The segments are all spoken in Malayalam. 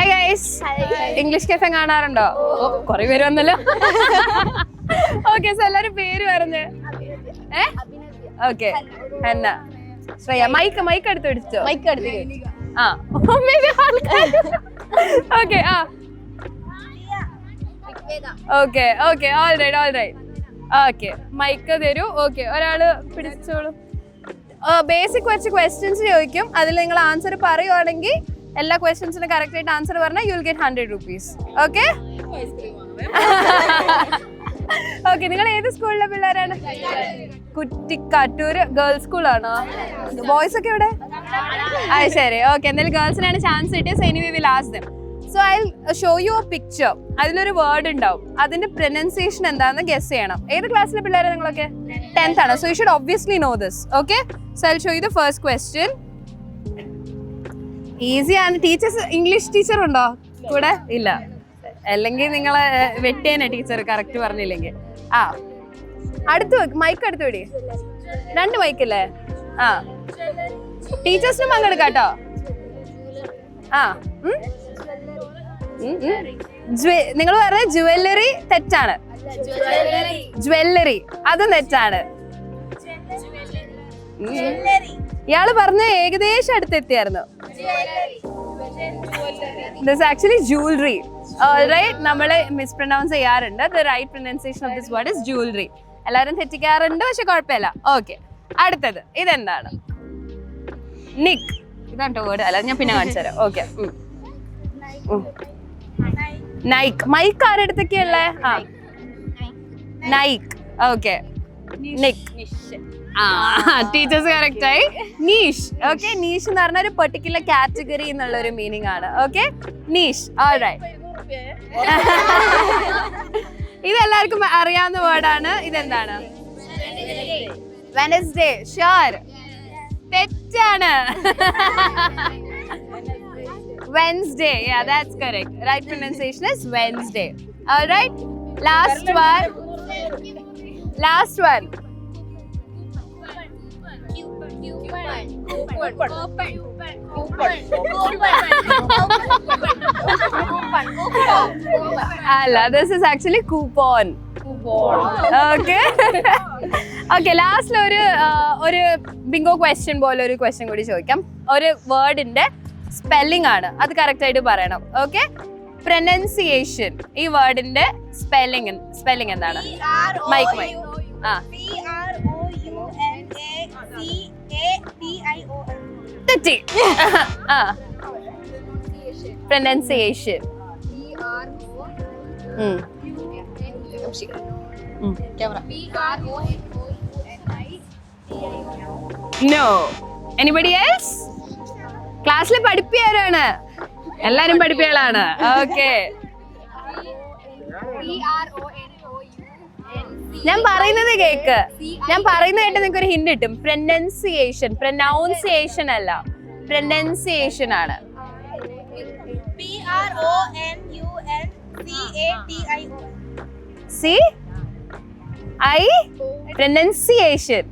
ഹായ് ഗൈസ് ഇംഗ്ലീഷ് കഫെ കാണാറുണ്ടോ? കുറെ പേര് വന്നല്ലോ. ഓക്കെ സോ എല്ലാരും പേര് പറഞ്ഞ്. ഏ? ഓക്കെ എന്നാ ശ്രേയ മൈക്ക് മൈക്ക് എടുത്ത് പിടിച്ചോ? മൈക്ക് എടുത്ത് ആ. ഓക്കെ ആ. Okay okay all right all right okay mike തരൂ. ഓക്കെ ഒരാൾ പിടിച്ചോളൂ. ബേസിക് കുറച്ച് ക്വസ്റ്റ്യൻസ് ചോദിക്കും. അതിൽ നിങ്ങൾ ആൻസർ പറയുവാണെങ്കിൽ എല്ലാ ക്വസ്റ്റ്യൻസിനും കറക്റ്റ് ആയിട്ട് ആൻസർ പറഞ്ഞാൽ you will get hundred rupees okay okay നിങ്ങൾ ഏത് സ്കൂളിലെ പിള്ളേരാണ്? കുറ്റിക്കാട്ടൂര് ഗേൾസ് സ്കൂളാണോ ബോയ്സ് ഒക്കെ ഇവിടെ അത് ശരി. ഓക്കെ എന്തായാലും ഗേൾസിനാണ് ചാൻസ് കിട്ടിയത്. സെനി we last so I show you a picture അതിലൊരു വേർഡ് ഉണ്ടാവും. അതിന്റെ പ്രൊനൗൺസിയേഷൻ എന്താണെന്ന് ഗെസ് ചെയ്യണം. ഏത് ക്ലാസ്സിലെ പിള്ളേരെ നിങ്ങളൊക്കെ? ടെൻത്ത് ആണ്. So you should obviously know this okay so I show you the first question easy ആണ് ടീച്ചേഴ്സ് ഇംഗ്ലീഷ് ടീച്ചർ ഉണ്ടോ? കൂടെ? ഇല്ല. അല്ലെങ്കിൽ നിങ്ങളെ വെട്ടേനെ ടീച്ചർ കറക്റ്റ് പറഞ്ഞില്ലെങ്കിൽ. ആ. അടുത്ത് മൈക്ക് അടുത്ത് വെടി. രണ്ട് മൈക്കല്ലേ ആ. ടീച്ചേഴ്സിനും പങ്കെടുക്കാട്ടോ ആ. നിങ്ങൾ പറഞ്ഞ ജുവല്ലറി തെറ്റാണ്. ജുവല്ലറി അത് തെറ്റാണ്. ഉം. ഇയാൾ പറഞ്ഞ ഏകദേശം അടുത്തെത്തിയായിരുന്നു. ദിസ് ആക്ച്വലി ജൂവലറി റൈറ്റ് നമ്മൾ മിസ്പ്രൊനൗൺസ് ചെയ്യാറുണ്ട്. The right pronunciation of this word is jewellery എല്ലാവരും തെറ്റിക്കാറുണ്ട്? പക്ഷെ കുഴപ്പമില്ല. ഓക്കെ അടുത്തത്. ഇതെന്താണ്? നിക് ഇതാണ് വേർഡ് അല്ല ഞാൻ പിന്നെ കാണിച്ചു തരാം. ഓക്കെ നൈക്ക് മൈക്ക് ആരുടെ അടുത്തൊക്കെയുള്ളേ ആ. Nike okay nick teachers correct ആയി നീഷ് ഓക്കെ നീഷ്. എന്ന് പറഞ്ഞ ഒരു പെർട്ടിക്കുലർ കാറ്റഗറി എന്നുള്ള ഒരു മീനിങ് ആണ് ഓക്കെ നീഷ് ഇത് എല്ലാവർക്കും അറിയാവുന്ന വേർഡാണ് ഇതെന്താണ്? വെനസ്ഡേ ഷുവർ തെറ്റാണ്. Wednesday yeah that's correct. Right pronunciation is wednesday. All right. Last one. last അല്ല this is actually coupon okay okay ലാസ്റ്റിൽ ഒരു ഒരു ബിങ്കോ ക്വസ്റ്റ്യൻ പോലെ ഒരു ക്വസ്റ്റ്യൻ കൂടി ചോദിക്കാം. ഒരു വേർഡിന്റെ സ്പെല്ലിംഗ് ആണ്. അത് കറക്റ്റ് ആയിട്ട് പറയണം. ഓക്കെ പ്രൊനൗൺസിയേഷൻ ഈ വേർഡിന്റെ സ്പെല്ലിംഗ് സ്പെല്ലിംഗ് എന്താണ്? മൈക്ക് മൈക്ക് ആ തെറ്റി. ആ. പ്രൊനൗൺസിയേഷൻ നോ എനിബഡി എൽസ് ക്ലാസ്സിൽ പഠിപ്പിയാരാണ് എല്ലാരും പഠിപ്പിയാളാണ് ഓക്കെ ഞാൻ പറയുന്നത് കേക്ക്. ഞാൻ പറയുന്നത് കേട്ട് നിങ്ങൾക്ക് ഒരു ഹിന്റ് കിട്ടും. പ്രൊനൗൺസിയേഷൻ പ്രൊനൗൺസിയേഷൻ അല്ല. പ്രൊനൗൺസിയേഷൻ ആണ്. C I pronunciation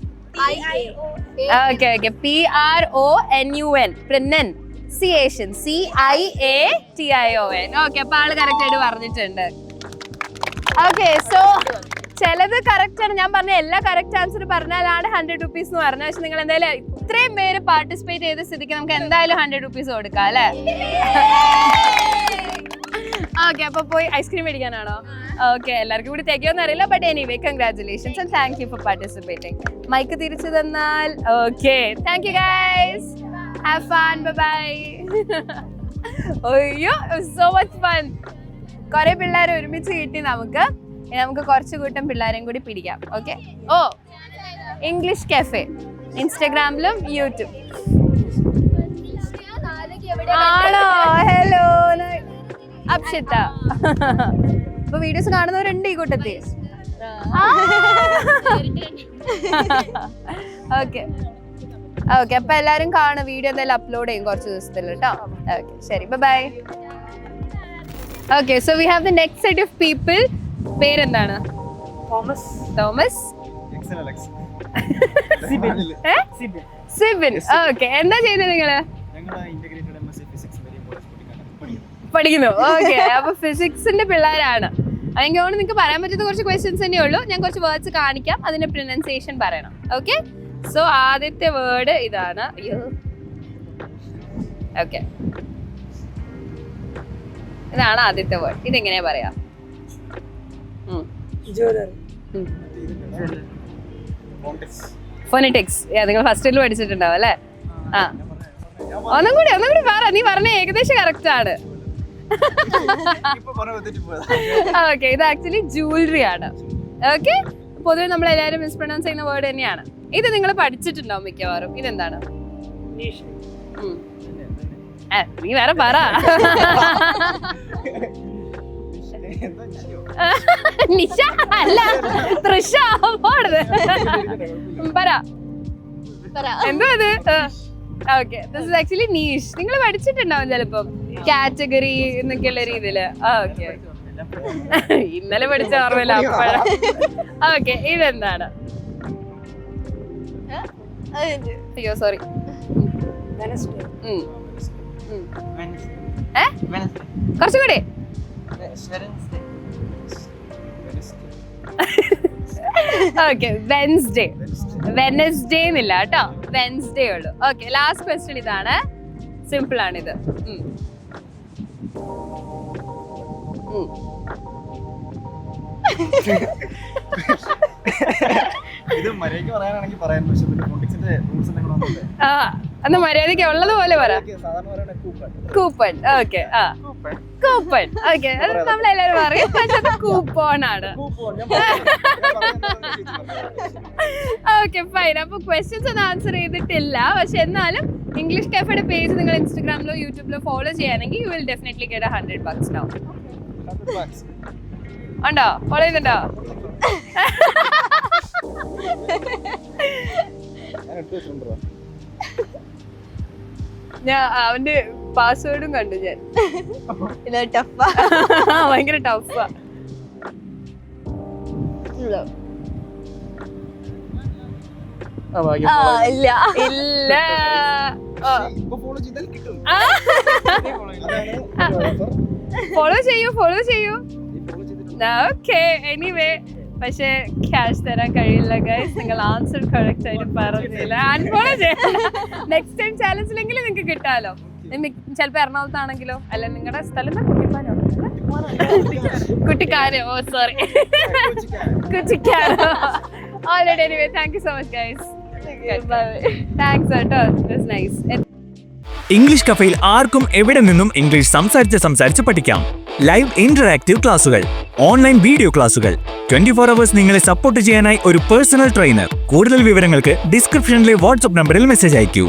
okay okay P R O N U N pronunciation C I A T I O N okay അപ്പൊ ആൾ കറക്റ്റ് ആയിട്ട് പറഞ്ഞിട്ടുണ്ട്. ഓക്കെ സോ ചിലത് കറക്റ്റ് ആണ്. ഞാൻ പറഞ്ഞ എല്ലാ കറക്റ്റ് ആൻസർ പറഞ്ഞാലാണ് ഹൺഡ്രഡ് റുപ്പീസ് എന്ന് പറഞ്ഞത്. പക്ഷെ നിങ്ങൾ എന്തായാലും ഇത്രയും പേര് പാർട്ടിസിപ്പേറ്റ് ചെയ്ത സ്ഥിതിക്ക് നമുക്ക് എന്തായാലും ഹൺഡ്രഡ് റുപ്പീസ് കൊടുക്കാം അല്ലേ? ഓക്കെ അപ്പൊ പോയി ഐസ്ക്രീം മേടിക്കാനാണോ? ഓക്കെ എല്ലാവർക്കും കൂടി തികയോന്ന് അറിയില്ല. But anyway congratulations and thank you for participating mike തിരിച്ചു തന്നാൽ okay thank you guys have fun bye അയ്യോ സോ മച്ച് ഫൺ കുറെ പിള്ളേരെ ഒരുമിച്ച് കിട്ടി നമുക്ക്. ഇനി നമുക്ക് കുറച്ച് കൂട്ടം പിള്ളേരെയും കൂടി പിടിക്കാം ഓക്കെ ഓ ഇംഗ്ലീഷ് കഫേ ഇൻസ്റ്റഗ്രാമിലും യൂട്യൂബ് ആണോ? ഹലോ അപ്ഷിത്ത അപ്പൊ വീഡിയോസ് കാണുന്നവരുണ്ട് ഈ കൂട്ടത്തിൽ. ഓക്കെ ഓക്കെ അപ്പൊ എല്ലാരും കാണും വീഡിയോ എന്തായാലും അപ്ലോഡ് ചെയ്യും കുറച്ച് ദിവസത്തിൽ കേട്ടോ ഓക്കെ ശരി bye okay so we have the next set of people പേരെന്താണ്? തോമസ്. തോമസ്? Axel Alex. ഏ? സിബിൻ. ഓക്കെ. എന്താ ചെയ്യുന്നത് നിങ്ങൾ? പഠിക്കുന്നു. ഓക്കെ. അപ്പൊ ഫിസിക്സിന്റെ പിള്ളേരാണ്. അല്ലെങ്കിൽ കൊണ്ട് നിങ്ങൾക്ക് പറയാൻ പറ്റുന്ന കുറച്ച് ക്വസ്റ്റ്യൻസ് തന്നെ ഉള്ളൂ. ഞാൻ കുറച്ച് വേർഡ്സ് കാണിക്കാം. അതിന്റെ പ്രൊനൗൺസിയേഷൻ പറയണം. ഓക്കെ? സോ ആദ്യത്തെ വേർഡ് ഇതാണ്. ഓക്കെ. ഇതാണ് ആദ്യത്തെ വേർഡ് ഇതെങ്ങനെയാ പറയാ. ഫോണിറ്റിക്സ് നിങ്ങൾ ഫസ്റ്റ് ഇയറിൽ പഠിച്ചിട്ടുണ്ടാവും അല്ലേ? ആ. ഒന്നും കൂടി ഒന്നും കൂടി പറ നീ പറഞ്ഞ ഏകദേശം കറക്റ്റ് ആണ്. ഓക്കെ ഇത് ആക്ച്വലി ജൂവലറി ആണ്. ഓക്കെ പൊതുവെ നമ്മൾ എല്ലാവരും മിസ്പ്രൊണൗൺസ് ചെയ്യുന്ന വേർഡ് തന്നെയാണ്. ഇത് നിങ്ങൾ പഠിച്ചിട്ടുണ്ടാവും മിക്കവാറും. ഇതെന്താണ്? നീ വേറെ പറ. നിഷ അല്ല തൃഷ പോടത് പറ. എന്തോ ഇത്? ഓക്കെ ദിസ് ആക്ച്വലി നീഷ് നിങ്ങൾ പഠിച്ചിട്ടുണ്ടാവും ചിലപ്പം. കാറ്റഗറി എന്നൊക്കെയുള്ള രീതിയിൽ. ഓക്കെ ഇന്നലെ പഠിച്ച ഓർമ്മയില്ല അപ്പോഴാ. ഓക്കെ ഇതെന്താണ്? അയ്യോ സോറി കുറച്ചും കൂടി. ഓക്കെ വെൻസ്ഡേ വെനസ്ഡേ എന്നില്ല കേട്ടോ. വെൻസ്ഡേ ഉള്ളു. ഓക്കെ ലാസ്റ്റ് ക്വസ്റ്റ്യൻ ഇതാണ്. സിമ്പിൾ ആണിത്. ഇത് മര്യാദയ്ക്ക് ഉള്ളത് അന്ന് ഉള്ളതുപോലെ പറ. കൂപ്പൺ ഓക്കെ ആ. കൂപ്പൺ ഓക്കെ അത് നമ്മളെല്ലാരും പറയും പക്ഷെ അത് കൂപ്പോൺ ആണ്. ഓക്കെ ഫൈൻ അപ്പൊ ക്വസ്റ്റ്യൻസ് ഒന്നും ആൻസർ ചെയ്തിട്ടില്ല. പക്ഷെ എന്നാലും ഇംഗ്ലീഷ് കഫയുടെ പേജ് നിങ്ങൾ ഇൻസ്റ്റാഗ്രാമിലോ യൂട്യൂബിലോ ഫോളോ ചെയ്യാണെങ്കിൽ you will definitely get hundred bucks down ഉണ്ടോ? ഫോളോ ചെയ്യുന്നുണ്ടോ? ഞാൻ അവന്റെ പാസ്വേഡും കണ്ടു ഞാൻ. ടഫാ. ഭയങ്കര ടഫാ. ഇല്ല. ഇല്ല. ഫോളോ ചെയ്താൽ കിട്ടും. ആ. അതാണ് ഫോളോ ചെയ്യൂ ഫോളോ ചെയ്യൂ. ഓക്കെ. എനിവേ പക്ഷേ ക്യാഷ് തരാൻ കഴിയില്ല ഗൈസ് നിങ്ങൾ ആൻസർ കറക്റ്റ് ആയിട്ട് പറഞ്ഞില്ല. അൺഫോളോ നെക്സ്റ്റ് ടൈം ചാലഞ്ചിലെങ്കിലും നിങ്ങൾക്ക് കിട്ടാലോ. ചിലപ്പോ എറണാകുളത്താണെങ്കിലോ അല്ല നിങ്ങളുടെ സ്ഥലം കുട്ടിക്കാരോ oh sorry കുറ്റിക്കാരോ already anyway thank you so much guys thanks കേട്ടോ. നൈസ് ഇംഗ്ലീഷ് കഫയിൽ ആർക്കും എവിടെ നിന്നും ഇംഗ്ലീഷ് സംസാരിച്ച് സംസാരിച്ച് പഠിക്കാം. ലൈവ് ഇന്ററാക്റ്റീവ് ക്ലാസുകൾ ഓൺലൈൻ വീഡിയോ ക്ലാസുകൾ ട്വന്റി ഫോർ അവേഴ്സ് നിങ്ങളെ സപ്പോർട്ട് ചെയ്യാനായി ഒരു പേഴ്സണൽ ട്രെയിനർ കൂടുതൽ വിവരങ്ങൾക്ക് ഡിസ്ക്രിപ്ഷനിലെ വാട്സ്ആപ്പ് നമ്പറിൽ മെസ്സേജ് അയക്കൂ.